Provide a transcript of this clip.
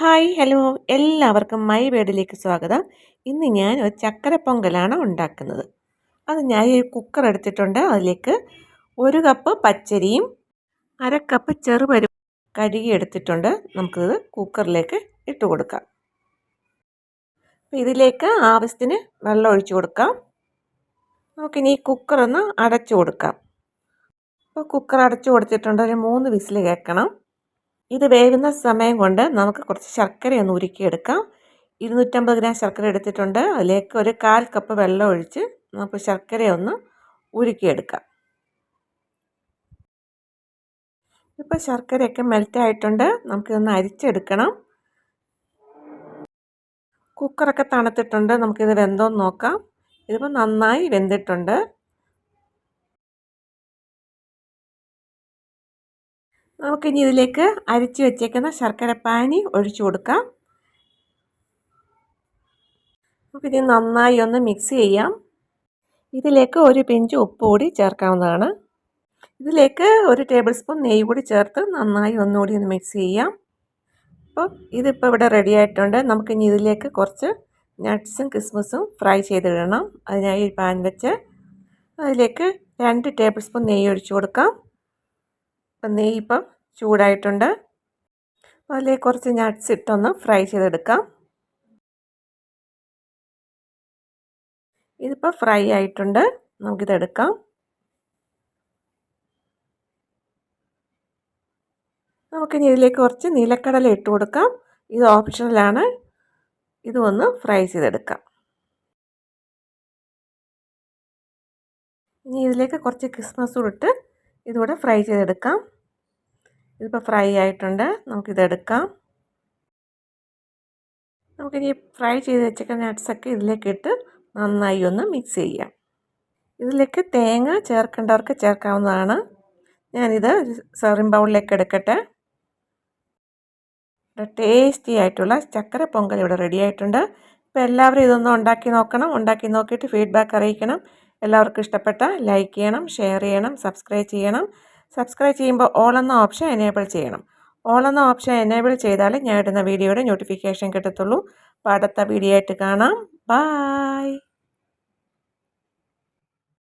Hi hello. എല്ലാവർക്കും my വീടിലേക്ക് സ്വാഗതം. ഇന്ന് ഞാൻ ഒരു ചക്കര പൊങ്കലാണ് ഉണ്ടാക്കുന്നത്. അത് ഞാൻ ഈ കുക്കർ എടുത്തിട്ടുണ്ട്. അതിലേക്ക് ഒരു കപ്പ് പച്ചരിയും അര കപ്പ് ചെറുപരി കഴുകി എടുത്തിട്ടുണ്ട്. നമുക്കിത് കുക്കറിലേക്ക് ഇട്ട് കൊടുക്കാം. ഇതിലേക്ക് ആവശ്യത്തിന് വെള്ളം ഒഴിച്ചു കൊടുക്കാം. നമുക്കിനി കുക്കറൊന്ന് അടച്ചു കൊടുക്കാം. അപ്പോൾ കുക്കർ അടച്ചു കൊടുത്തിട്ടുണ്ട്. ഒരു മൂന്ന് വിസിൽ കേൾക്കണം. ഇത് വേവുന്ന സമയം കൊണ്ട് നമുക്ക് കുറച്ച് ശർക്കര ഒന്ന് ഉരുക്കിയെടുക്കാം. ഇരുന്നൂറ്റമ്പത് ഗ്രാം ശർക്കര എടുത്തിട്ടുണ്ട്. അതിലേക്ക് ഒരു കാൽ കപ്പ് വെള്ളം ഒഴിച്ച് നമുക്ക് ശർക്കര ഒന്ന് ഉരുക്കിയെടുക്കാം. ഇപ്പോൾ ശർക്കരയൊക്കെ മെൽറ്റ് ആയിട്ടുണ്ട്. നമുക്കിതൊന്ന് അരിച്ചെടുക്കണം. കുക്കറൊക്കെ തണുത്തിട്ടുണ്ട്. നമുക്കിത് വെന്തോന്ന് നോക്കാം. ഇതിപ്പോൾ നന്നായി വെന്തിട്ടുണ്ട്. നമുക്കിനി ഇതിലേക്ക് അരിച്ച് വെച്ചേക്കുന്ന ശർക്കര പാനി ഒഴിച്ചു കൊടുക്കാം. നമുക്കിനി നന്നായി ഒന്ന് മിക്സ് ചെയ്യാം. ഇതിലേക്ക് ഒരു പിഞ്ച് ഉപ്പ് കൂടി ചേർക്കാവുന്നതാണ്. ഇതിലേക്ക് ഒരു ടേബിൾ സ്പൂൺ നെയ്യ് കൂടി ചേർത്ത് നന്നായി ഒന്നുകൂടി ഒന്ന് മിക്സ് ചെയ്യാം. അപ്പോൾ ഇതിപ്പോൾ ഇവിടെ റെഡി ആയിട്ടുണ്ട്. നമുക്കിനി ഇതിലേക്ക് കുറച്ച് നട്ട്സും കിസ്മസും ഫ്രൈ ചെയ്തിടണം. അതിനായി പാൻ വെച്ച് അതിലേക്ക് രണ്ട് ടേബിൾ സ്പൂൺ നെയ്യ് ഒഴിച്ചു കൊടുക്കാം. അപ്പം നെയ്യ് ഇപ്പം ചൂടായിട്ടുണ്ട്. അതിലേക്ക് കുറച്ച് നട്ട്സ് ഇട്ടൊന്ന് ഫ്രൈ ചെയ്തെടുക്കാം. ഇതിപ്പോൾ ഫ്രൈ ആയിട്ടുണ്ട്. നമുക്കിതെടുക്കാം. നമുക്കിനി ഇതിലേക്ക് കുറച്ച് നിലക്കടല ഇട്ട് കൊടുക്കാം. ഇത് ഓപ്ഷണലാണ് ഇത് ഒന്ന് ഫ്രൈ ചെയ്തെടുക്കാം. ഇനി ഇതിലേക്ക് കുറച്ച് ക്രിസ്മസ് ഇട്ട് ഇതുകൂടെ ഫ്രൈ ചെയ്തെടുക്കാം. ഇതിപ്പോൾ ഫ്രൈ ആയിട്ടുണ്ട്. നമുക്കിതെടുക്കാം. നമുക്കിനി ഫ്രൈ ചെയ്ത് വെച്ചൊക്കെ നട്ട്സൊക്കെ ഇതിലേക്ക് ഇട്ട് നന്നായി ഒന്ന് മിക്സ് ചെയ്യാം. ഇതിലേക്ക് തേങ്ങ ചേർക്കേണ്ടവർക്ക് ചേർക്കാവുന്നതാണ്. ഞാനിത് സെറിംഗ് ബൗളിലേക്ക് എടുക്കട്ടെ. ടേസ്റ്റി ആയിട്ടുള്ള ചക്കര പൊങ്കൽ ഇവിടെ റെഡി ആയിട്ടുണ്ട്. ഇപ്പോൾ എല്ലാവരും ഇതൊന്നും ഉണ്ടാക്കി നോക്കണം. ഉണ്ടാക്കി നോക്കിയിട്ട് ഫീഡ്ബാക്ക് അറിയിക്കണം. എല്ലാവർക്കും ഇഷ്ടപ്പെട്ട ലൈക്ക് ചെയ്യണം ഷെയർ ചെയ്യണം സബ്സ്ക്രൈബ് ചെയ്യണം. സബ്സ്ക്രൈബ് ചെയ്യുമ്പോൾ ഓൾ എന്ന ഓപ്ഷൻ എനേബിൾ ചെയ്യണം. ഓൾ എന്ന ഓപ്ഷൻ എനേബിൾ ചെയ്താൽ ഞാൻ ഇടുന്ന വീഡിയോയുടെ നോട്ടിഫിക്കേഷൻ കിട്ടത്തുള്ളൂ. അപ്പോൾ അടുത്ത വീഡിയോ ആയിട്ട് കാണാം. ബായ്